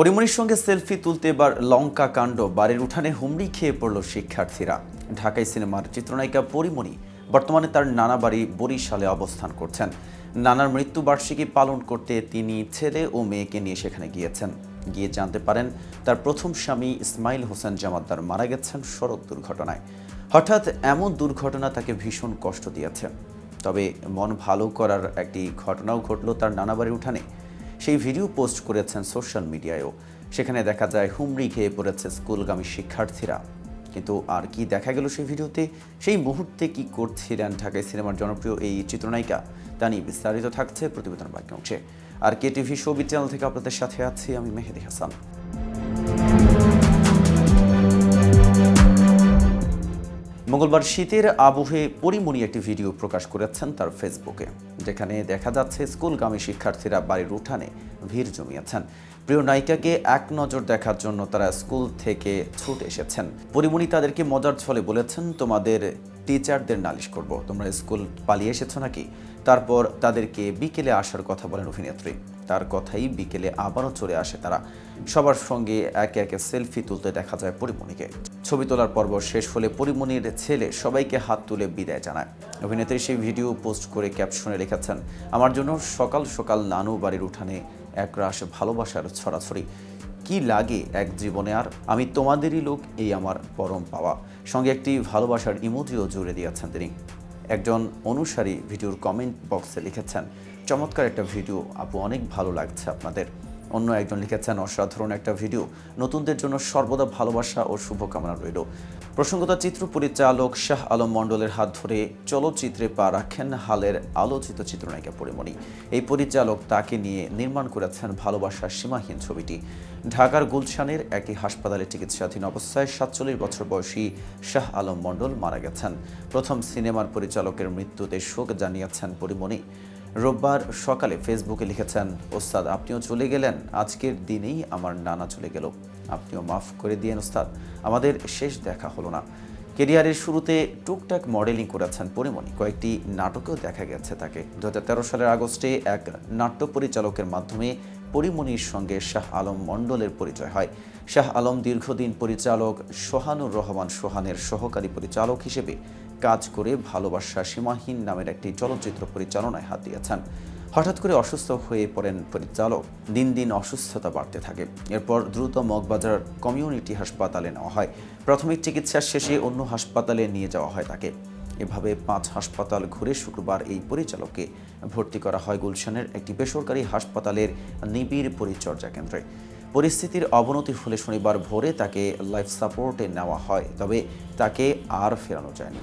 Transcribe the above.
পরিমণির সঙ্গে সেলফি তুলতে এবার লঙ্কা কাণ্ড। বাড়ির উঠানে হুমড়ি খেয়ে পড়ল শিক্ষার্থীরা। ঢাকাই সিনেমার চিত্রনায়িকা পরিমণি বর্তমানে তার নানা বাড়ি বরিশালে অবস্থান করছেন। নানার মৃত্যুবার্ষিকী পালন করতে তিনি ছেলে ও মেয়েকে নিয়ে সেখানে গিয়েছেন। গিয়ে জানতে পারেন, তার প্রথম স্বামী ইসমাইল হোসেন জামাদ্দার মারা গেছেন সড়ক দুর্ঘটনায়। হঠাৎ এমন দুর্ঘটনা তাকে ভীষণ কষ্ট দিয়েছে। তবে মন ভালো করার একটি ঘটনাও ঘটল তার নানা বাড়ির উঠানে। সেই ভিডিও পোস্ট করেছেন সোশ্যাল মিডিয়ায়ও। সেখানে দেখা যায়, হুমড়ি খেয়ে পড়েছে স্কুলগামী শিক্ষার্থীরা। কিন্তু আর কি দেখা গেল সেই ভিডিওতে? সেই মুহূর্তে কি করছিলেন ঢাকায় সিনেমার জনপ্রিয় এই চিত্রনায়িকা? তা নিয়ে বিস্তারিত থাকছে প্রতিবেদন বাক্যাংশে। আর কে টিভি শোবি চ্যানেল থেকে আপনাদের সাথে আছি আমি মেহেদি হাসান। মঙ্গলবার শীতের আবহে পরিমণি একটি ভিডিও প্রকাশ করেছেন তার ফেসবুকে, যেখানে দেখা যাচ্ছে স্কুলগামী শিক্ষার্থীরা বাড়ির উঠানে ভিড় জমিয়েছেন। প্রিয় নায়িকাকে এক নজর দেখার জন্য তারা স্কুল থেকে ছুটে এসেছেন। পরিমণি তাদেরকে মজার ছলে বলেছেন, তোমাদের টিচারদের নালিশ করব। তোমরা স্কুল পালিয়ে এসেছ নাকি? তারপর তাদেরকে বিকেলে আসার কথা বলেন অভিনেত্রী। তার কথাই বিকেলে আবারও চলে আসে তারা। সবার সঙ্গে একে একে সেলফি তুলতে দেখা যায় পরিমণিকে। ছবি তোলার পর্ব শেষ হলে পরিমণির ছেলে সবাইকে হাত তুলে বিদায় জানায়। অভিনেত্রী সেই ভিডিও পোস্ট করে ক্যাপশনে লিখেছেন, আমার জন্য সকাল সকাল নানু বাড়ির উঠানে একরাশ ভালোবাসার ছড়াছড়ি। কি লাগে এক জীবনে আর? আমি তোমাদেরই লোক, এই আমার পরম পাওয়া। সঙ্গে একটি ভালোবাসার ইমোজিও জুড়ে দিয়েছেন তিনি। একজন অনুসারী ভিডিওর কমেন্ট বক্সে লিখেছেন চমৎকার একটা ভিডিও আপু অনেক ভালো লাগছে আপনাদের। অন্য একজন লিখেছেন, অসাধারণ একটা ভিডিও। নতুনদের জন্য সর্বদা ভালোবাসা ও শুভকামনা রইল। প্রসঙ্গত চিত্র পরিচালক শাহ আলম মণ্ডলের হাত ধরে চলচ্চিত্রে পা রাখেন হালের আলোচিত চিত্রনায়িকা পরিমণি। এই পরিচালক তাকে নিয়ে নির্মাণ করেছেন ভালোবাসার সীমাহীন ছবিটি। ঢাকার গুলশানের একটি হাসপাতালে চিকিৎসাধীন অবস্থায় সাতচল্লিশ বছর বয়সী শাহ আলম মণ্ডল মারা গেছেন। প্রথম সিনেমার পরিচালকের মৃত্যুতে শোক জানিয়েছেন পরিমণি। রোববার সকালে ফেসবুকে লিখেছেন, ওস্তাদ, আপনিও চলে গেলেন। আজকের দিনেই আমার নানা চলে গেল। আপনিও মাফ করে দিয়েন, ওস্তাদ। আমাদের শেষ দেখা হলো না। কেরিয়ারের শুরুতে টুকটাক মডেলিং করেছেন পরিমণি। কয়েকটি নাটকেও দেখা গেছে তাকে। দু হাজার তেরো সালের আগস্টে এক নাট্য পরিচালকের মাধ্যমে পরিমণির সঙ্গে শাহ আলম মণ্ডলের পরিচয় হয়। শাহ আলম দীর্ঘদিন পরিচালক সোহানুর রহমান সোহানের সহকারী পরিচালক হিসেবে কাজ করে ভালোবাসা সীমাহীন নামের একটি চলচ্চিত্র পরিচালনায় হাত দিয়েছেন। হঠাৎ করে অসুস্থ হয়ে পড়েন পরিচালক। দিন দিন অসুস্থতা বাড়তে থাকে। এরপর দ্রুত মগবাজার কমিউনিটি হাসপাতালে নেওয়া হয়। প্রাথমিক চিকিৎসা শেষে অন্য হাসপাতালে নিয়ে যাওয়া হয় তাকে। এভাবে পাঁচ হাসপাতাল ঘুরে শুক্রবার এই পরিচালককে ভর্তি করা হয় গুলশানের একটি বেসরকারি হাসপাতালের নিবিড় পরিচর্যা কেন্দ্রে। পরিস্থিতির অবনতি হলে শনিবার ভোরে তাকে লাইফ সাপোর্টে নেওয়া হয়, তবে তাকে আর ফেরানো যায়নি।